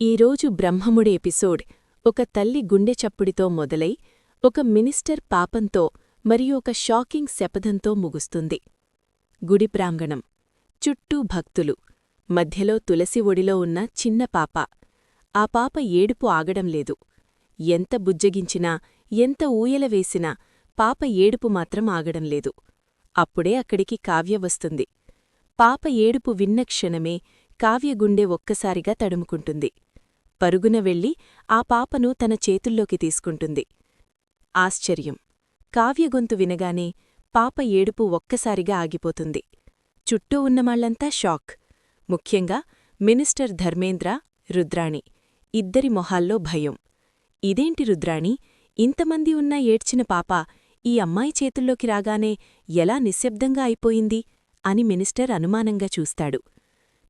ఈరోజు బ్రహ్మముడి ఎపిసోడ్. ఒక తల్లి గుండె చప్పుడితో మొదలై ఒక మినిస్టర్ పాపంతో మరియు ఒక షాకింగ్ శపథంతో ముగుస్తుంది. గుడి ప్రాంగణం. చుట్టూ భక్తులు. మధ్యలో తులసి ఒడిలో ఉన్న చిన్న పాప. ఆ పాప ఏడుపు ఆగడం లేదు. ఎంత బుజ్జగించినా ఎంత ఊయల వేసినా పాప ఏడుపు మాత్రం ఆగడం లేదు. అప్పుడే అక్కడికి కావ్య వస్తుంది. పాప ఏడుపు విన్న క్షణమే కావ్యగుండె ఒక్కసారిగా తడుముకుంటుంది. పరుగున వెళ్ళి ఆ పాపను తన చేతుల్లోకి తీసుకుంటుంది. ఆశ్చర్యం. కావ్యగొంతు వినగానే పాప ఏడుపు ఒక్కసారిగా ఆగిపోతుంది. చుట్టూ ఉన్నమాళ్ళంతా షాక్. ముఖ్యంగా మినిస్టర్ ధర్మేంద్ర రుద్రాణి. ఇద్దరి మొహాల్లో భయం. ఇదేంటి రుద్రాణి? ఇంతమంది ఉన్నా ఏడ్చిన పాప ఈ అమ్మాయి చేతుల్లోకి రాగానే ఎలా నిశ్శబ్దంగా అయిపోయింది అని మినిస్టర్ అనుమానంగా చూస్తాడు.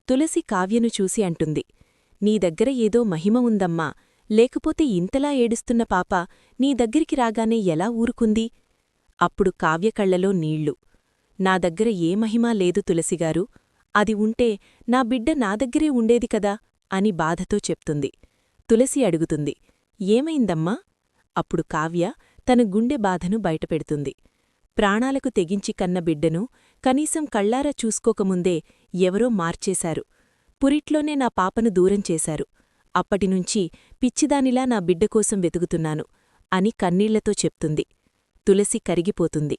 తులసి కావ్యను చూసి అంటుంది. నీ దగ్గర ఏదో మహిమ ఉందమ్మా. లేకపోతే ఇంతలా ఏడుస్తున్న పాప నీ దగ్గరికి రాగానే ఎలా ఊరుకుంది? అప్పుడు కావ్యకళ్ళలో నీళ్ళు. నా దగ్గర ఏ మహిమా లేదు తులసిగారు. అది ఉంటే నా బిడ్డ నా దగ్గరే ఉండేది కదా అని బాధతో చెప్తుంది. తులసి అడుగుతుంది. ఏమైందమ్మా? అప్పుడు కావ్య తన గుండె బాధను బయటపెడుతుంది. ప్రాణాలకు తెగించి కన్న బిడ్డను కనీసం కళ్ళారా చూసుకోకముందే ఎవరో మార్చేశారు. పురిట్లోనే నా పాపను దూరం చేశారు. అప్పటినుంచి పిచ్చిదానిలా నా బిడ్డకోసం వెతుకుతున్నాను అని కన్నీళ్ళతో చెప్తుంది. తులసి కరిగిపోతుంది.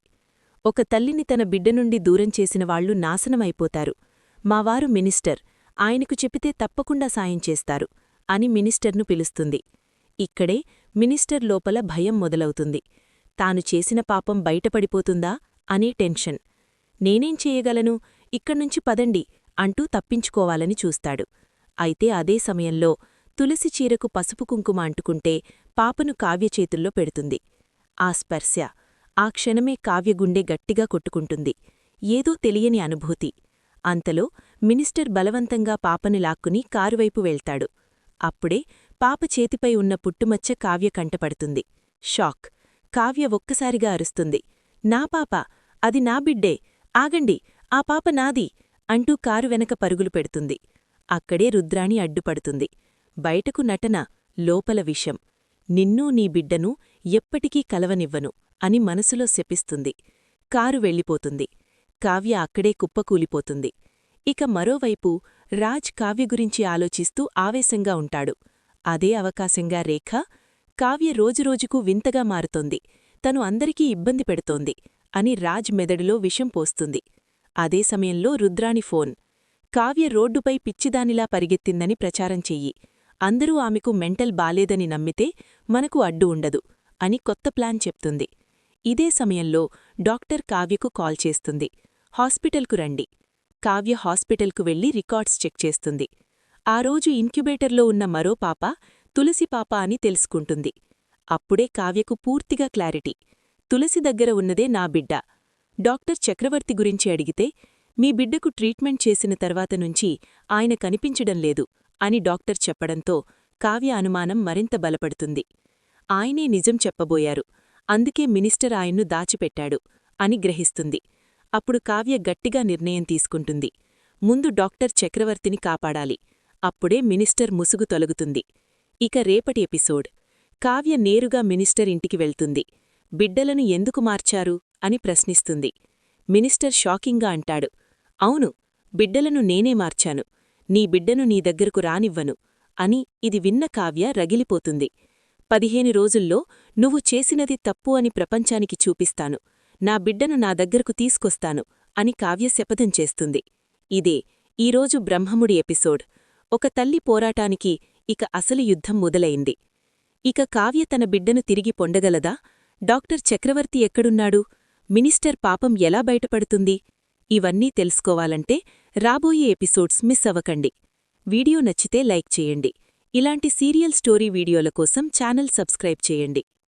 ఒక తల్లిని తన బిడ్డ నుండి దూరం చేసినవాళ్ళు నాశనమైపోతారు. మావారు మినిస్టర్ ఆయనకు చెపితే తప్పకుండా సాయం చేస్తారు అని మినిస్టర్ను పిలుస్తుంది. ఇక్కడే మినిస్టర్ లోపల భయం మొదలవుతుంది. తాను చేసిన పాపం బయటపడిపోతుందా అనే టెన్షన్. నేనేం చేయగలను? ఇక్కడ్నుంచి పదండి. అంటూ తప్పించుకోవాలని చూస్తాడు. అయితే అదే సమయంలో తులసి చీరకు పసుపు కుంకుమ అంటుకుంటే పాపను కావ్యచేతుల్లో పెడుతుంది. ఆ స్పర్శ ఆ క్షణమే కావ్యగుండె గట్టిగా కొట్టుకుంటుంది. ఏదో తెలియని అనుభూతి. అంతలో మినిస్టర్ బలవంతంగా పాపని లాక్కుని కారువైపు వెళ్తాడు. అప్పుడే పాప చేతిపై ఉన్న పుట్టుమచ్చ కావ్య కంటపడుతుంది. షాక్. కావ్య ఒక్కసారిగా అరుస్తుంది. నా పాప అది నా బిడ్డే. ఆగండి ఆ పాప నాది. అంటూ కారు వెనక పరుగులు పెడుతుంది. అక్కడే రుద్రాణి అడ్డుపడుతుంది. బయటకు నటన లోపల విషం. నిన్నూ నీ బిడ్డను ఎప్పటికీ కలవనివ్వను అని మనసులో శపిస్తుంది. కారు వెళ్ళిపోతుంది. కావ్య అక్కడే కుప్పకూలిపోతుంది. ఇక మరోవైపు రాజ్ కావ్య గురించి ఆలోచిస్తూ ఆవేశంగా ఉంటాడు. అదే అవకాశంగా రేఖ కావ్య రోజురోజుకు వింతగా మారుతోంది. తను అందరికీ ఇబ్బంది పెడుతోంది అని రాజ్ మెదడులో విషం పోస్తుంది. అదే సమయంలో రుద్రాణి ఫోన్. కావ్య రోడ్డుపై పిచ్చిదానిలా పరిగెత్తిందని ప్రచారం చెయ్యి. అందరూ ఆమెకు మెంటల్ బాలేదని నమ్మితే మనకు అడ్డు ఉండదు అని కొత్త ప్లాన్ చెప్తుంది. ఇదే సమయంలో డాక్టర్ కావ్యకు కాల్ చేస్తుంది. హాస్పిటల్కు రండి. కావ్య హాస్పిటల్కు వెళ్ళి రికార్డ్స్ చెక్ చేస్తుంది. ఆ రోజు ఇన్క్యుబేటర్లో ఉన్న మరో పాప తులసి పాప అని తెలుసుకుంటుంది. అప్పుడే కావ్యకు పూర్తిగా క్లారిటీ. తులసి దగ్గర ఉన్నదే నా బిడ్డ. డాక్టర్ చక్రవర్తి గురించి అడిగితే మీ బిడ్డకు ట్రీట్మెంట్ చేసిన తర్వాత నుంచి ఆయన కనిపించడం లేదు అని డాక్టర్ చెప్పడంతో కావ్య అనుమానం మరింత బలపడుతుంది. ఆయనే నిజం చెప్పబోయారు. అందుకే మినిస్టర్ ఆయన్ను దాచిపెట్టాడు అని గ్రహిస్తుంది. అప్పుడు కావ్య గట్టిగా నిర్ణయం తీసుకుంటుంది. ముందు డాక్టర్ చక్రవర్తిని కాపాడాలి. అప్పుడే మినిస్టర్ ముసుగు తొలగుతుంది. ఇక రేపటి ఎపిసోడ్. కావ్య నేరుగా మినిస్టర్ ఇంటికి వెళ్తుంది. బిడ్డలను ఎందుకు మార్చారు? అని ప్రశ్నిస్తుంది. మినిస్టర్ షాకింగ్గా అంటాడు. అవును బిడ్డలను నేనే మార్చాను. నీ బిడ్డను నీ దగ్గరకు రానివ్వను అని ఇది విన్న కావ్య రగిలిపోతుంది. పదిహేను రోజుల్లో నువ్వు చేసినది తప్పు అని ప్రపంచానికి చూపిస్తాను. నా బిడ్డను నా దగ్గరకు తీసుకొస్తాను అని కావ్య శపథం చేస్తుంది. ఇదే ఈరోజు బ్రహ్మముడి ఎపిసోడ్. ఒక తల్లి పోరాటానికి ఇక అసలు యుద్ధం మొదలైంది. ఇక కావ్య తన బిడ్డను తిరిగి పొండగలదా డాక్టర్ చక్రవర్తి ఎక్కడున్నాడు? మినిస్టర్ పాపం ఎలా బయటపడుతుంది? ఇవన్నీ తెలుసుకోవాలంటే రాబోయే ఎపిసోడ్స్ మిస్ అవ్వకండి. వీడియో నచ్చితే లైక్ చేయండి. ఇలాంటి సీరియల్ స్టోరీ వీడియోల కోసం ఛానల్ సబ్స్క్రైబ్ చేయండి.